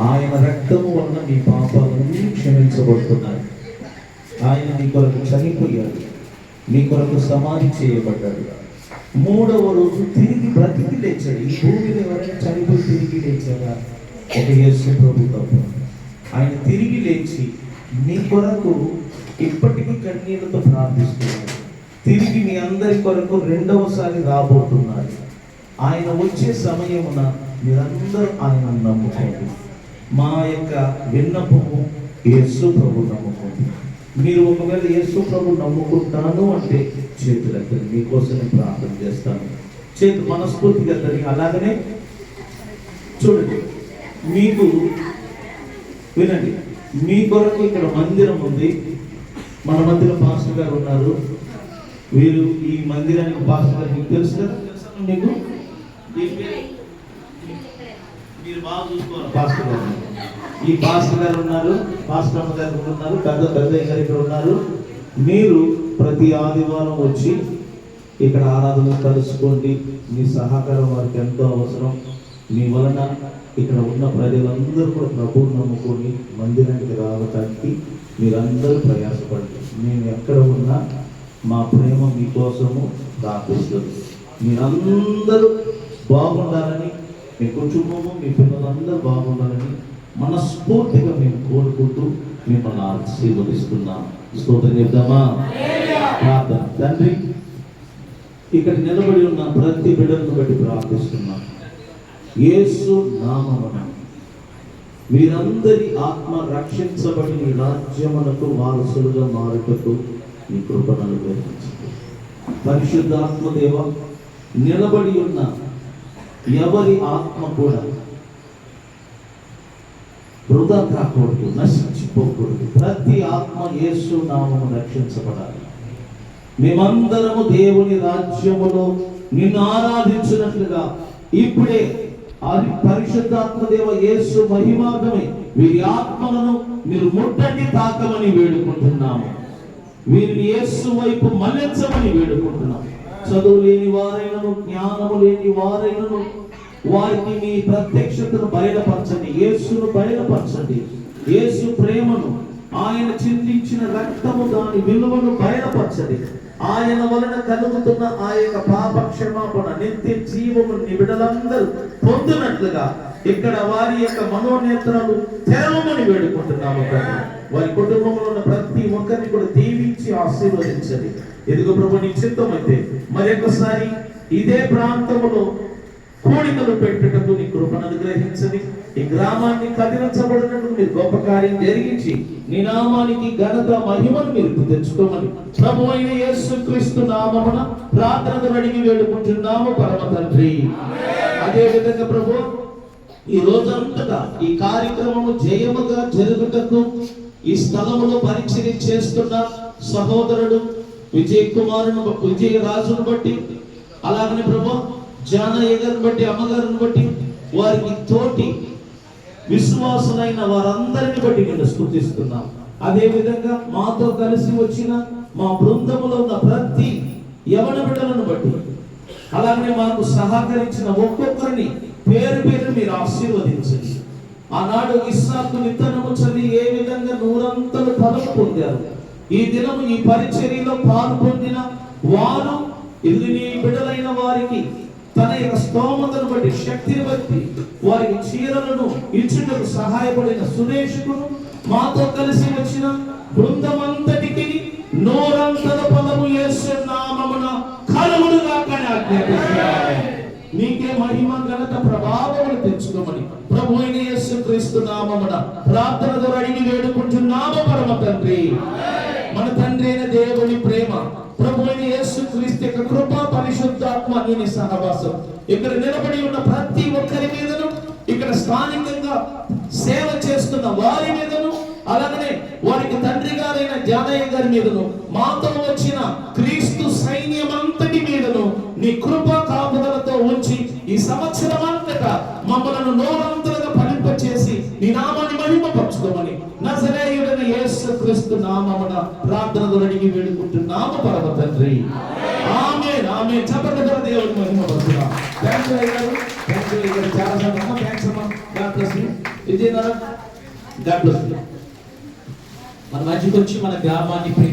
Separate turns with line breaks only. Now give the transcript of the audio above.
ఆయన రక్తము వలన మీ పాపాలన్నీ క్షమించబడుతున్నాయి. ఆయన నీ కొరకు చనిపోయాడు. నీ కొరకు సమాధి చేయబడ్డాడు. మూడవ రోజు తిరిగి బ్రతికి లేచాడు. ఈ భూమిలో ఎవరైనా చనిపోయి తిరిగి లేచారా? ఒక యేసు ప్రభు తప్ప. ఆయన తిరిగి లేచి నీ కొరకు ఇప్పటికీ కన్నీళ్ళతో ప్రార్థిస్తున్నాడు. తిరిగి మీ అందరి కొరకు రెండవసారి రాబోతున్నాడు. ఆయన వచ్చే సమయమున మీరందరూ ఆయన నమ్ముకోండి మా యొక్క విన్నపము యేసు ప్రభు నమ్ముకోండి. మీరు ఒకవేళ యేసు ప్రభు నమ్ముకుంటాను అంటే చేతులకి మీకోసం ప్రార్థన చేస్తాను. చేతు మనస్ఫూర్తిగా ఎత్తని అలాగనే చూడండి మీకు వినండి మీ కొరకు ఇక్కడ మందిరం ఉంది. మన మధ్యలో పాస్టర్ గారు ఉన్నారు. వీరు ఈ మందిరానికి పాస్టర్ గారు మీకు తెలుసు కదా? తెలుసా మీకు? మీరు బాగా చూసుకోవాలి. పాస్టర్ గారు. ఈ పాస్టర్ గారు ఉన్నారు పాస్టర్ అమ్మ గారు ఉన్నారు పెద్ద పెద్ద గారు ఇక్కడ ఉన్నారు. మీరు ప్రతి ఆదివారం వచ్చి ఇక్కడ ఆరాధన కలుసుకోండి మీ సహకారం వారికి ఎంతో అవసరం. మీ వలన ఇక్కడ ఉన్న ప్రజలందరూ కూడా ప్రభువుని నమ్ముకొని మందిరానికి రావటానికి మీరందరూ ప్రయాసపడండి. మేము ఎక్కడ ఉన్నా మా ప్రేమ మీకోసము దాపిస్తుంది. మీరందరూ బాగుండాలని మీ కుటుంబము మీ పిల్లలందరూ బాగుండాలని మనస్ఫూర్తిగా మేము కోరుకుంటూ మిమ్మల్ని ఆశీర్వదిస్తున్నాం. స్తోత్రం చెప్దామా? ప్రార్థన. తండ్రి ఇక్కడ నిలబడి ఉన్న ప్రతి బిడ్డలను బట్టి ప్రార్థిస్తున్నాం. యేసు నామమున వీరందరి ఆత్మ రక్షించబడి నీ రాజ్యమునకు వారసులుగా మారుటకు నీ కృపణలు అనుగ్రహించండి. పరిశుద్ధాత్మదేవ నిలబడి ఉన్న ఎవరి ఆత్మ కూడా వృధా కాకూడదు నశించిపోకూడదు ప్రతి ఆత్మ యేసు నామము రక్షించబడాలి మేమందరము దేవుని రాజ్యములో నిన్ను ఆరాధించినట్లుగా ఇప్పుడే అది పరిశుద్ధాత్మ దేవ యేసు మహిమాగమే వీరి ఆత్మలను మీరు ముట్టండి తాకమని వేడుకుంటున్నాము వీరిని యేసు వైపు మళ్ళించమని వేడుకుంటున్నాము చదువు లేని వారైనను జ్ఞానము లేని వారైనను వారికి మీ ప్రత్యక్షతను బయలుపరచండి. యేసును బయలుపరచండి. యేసు ప్రేమను ఆయన చిందించిన రక్తము దాని విలువను బయలుపరచండి. ఆయన వలన కలుగుతున్న ఆ యొక్క పాప క్షమాపణ నిత్య జీవము నిబిడలందరూ పొందినట్లుగా ఇక్కడ వారి యొక్క మనోనేత్రాలు తెరవమని వేడుకుంటున్నాము వారి కుటుంబంలో ఉన్న ప్రతి ఒక్కరిని కూడా దీవించి ఆశీర్వదించండి. ఎదుగు ప్రభు నీ చిత్తం అయితే మరొకసారి ఇదే ప్రాంతంలో కోడికలు పెట్టుటకు నీ కృపను అనుగ్రహించని ఈ గ్రామాన్ని కదిలించబడినట్టు మీరు గొప్ప కార్యం జరిగించి నీ నామానికి ఘనత మహిమను మీరు తెచ్చుకోమని ప్రభు అయిన యేసు క్రీస్తు నామమున ప్రార్థనలు అడిగి వేడుకుంటున్నాము పరమ తండ్రి. అదే విధంగా ప్రభు ఈ రోజంతటా ఈ కార్యక్రమము జయముగా జరుగుటకు ఈ స్థలంలో పరీక్షని చేస్తున్న సహోదరుడు విజయ్ కుమారును విజయ రాజును బట్టి అలాగనే ప్రభు జానయ్య గారిని బట్టి అమ్మగారిని బట్టి వారికి తోటి విశ్వాసులైన వారందరిని బట్టి నేను స్థుతిస్తున్నాం. అదే విధంగా మాతో కలిసి వచ్చిన మా బృందములో ఉన్న ప్రతి యవన బిడ్డలను బట్టి అలాగే మనకు సహకరించిన ఒక్కొక్కరిని పేరు పేరు మీరు ఆశీర్వదించండి. ఆనాడు ఇస్సాకు విత్తనము చదివి ఏ విధంగా నూరంతలు ఫలం పొందారు? ఈ దినము ఈ పరిచర్యలో పాలు పొందిన వారు ఇది నీ బిడలైన వారికి తన యొక్క స్తోమతను బట్టి శక్తిని బట్టి వారికి చీరలను ఇచ్చుటకు సహాయపడిన సురేషుకును మాతో కలిసి వచ్చిన బృందమంతటికి నోరంతల పదము యేసు నామమున కలుగుడుగా కానీ మీకే మహిమ ఘనత ప్రభావములు తెచ్చుకోమని ప్రభు అయిన నామమున ప్రార్థన ద్వారా అడిగి వేడుకుంటున్నాము పరమ తండ్రి. మన తండ్రి అయిన దేవుని ప్రేమ ప్రభు అయిన యేసు క్రీస్తు యొక్క కృప పరిశుద్ధాత్మ అన్ని సహవాసం. ఇక్కడ నిలబడి ఉన్న ప్రతి ఒక్కరి మీదను ఇక్కడ స్థానికంగా సేవ చేస్తున్న వారి మీదను అలాగనే వారికి తండ్రి గారైన జానయ్య గారి మీదను మాతో వచ్చిన క్రీస్తు సైన్యమంతటి మీదను నీ కృప కాపుదలతో ఉంచి ఈ సంవత్సరం అంతటా మమ్మల్ని నజరేయుడైన యేసు క్రీస్తు నామమున ప్రార్థనలు అడిగి వేడుకుంటున్నాము పరమ తండ్రి. ఆమె ఆమె చప్పటి ద్వారా దేవుడిని మహిమపరుస్తున్నాం థ్యాంక్స్ అయ్యారు థ్యాంక్స్ అయ్యారు చాలా థ్యాంక్స్ అమ్మా. ఇది గాడ్ బ్లెస్
మన మధ్యకి వచ్చి మన గ్రామాన్ని ప్రీతి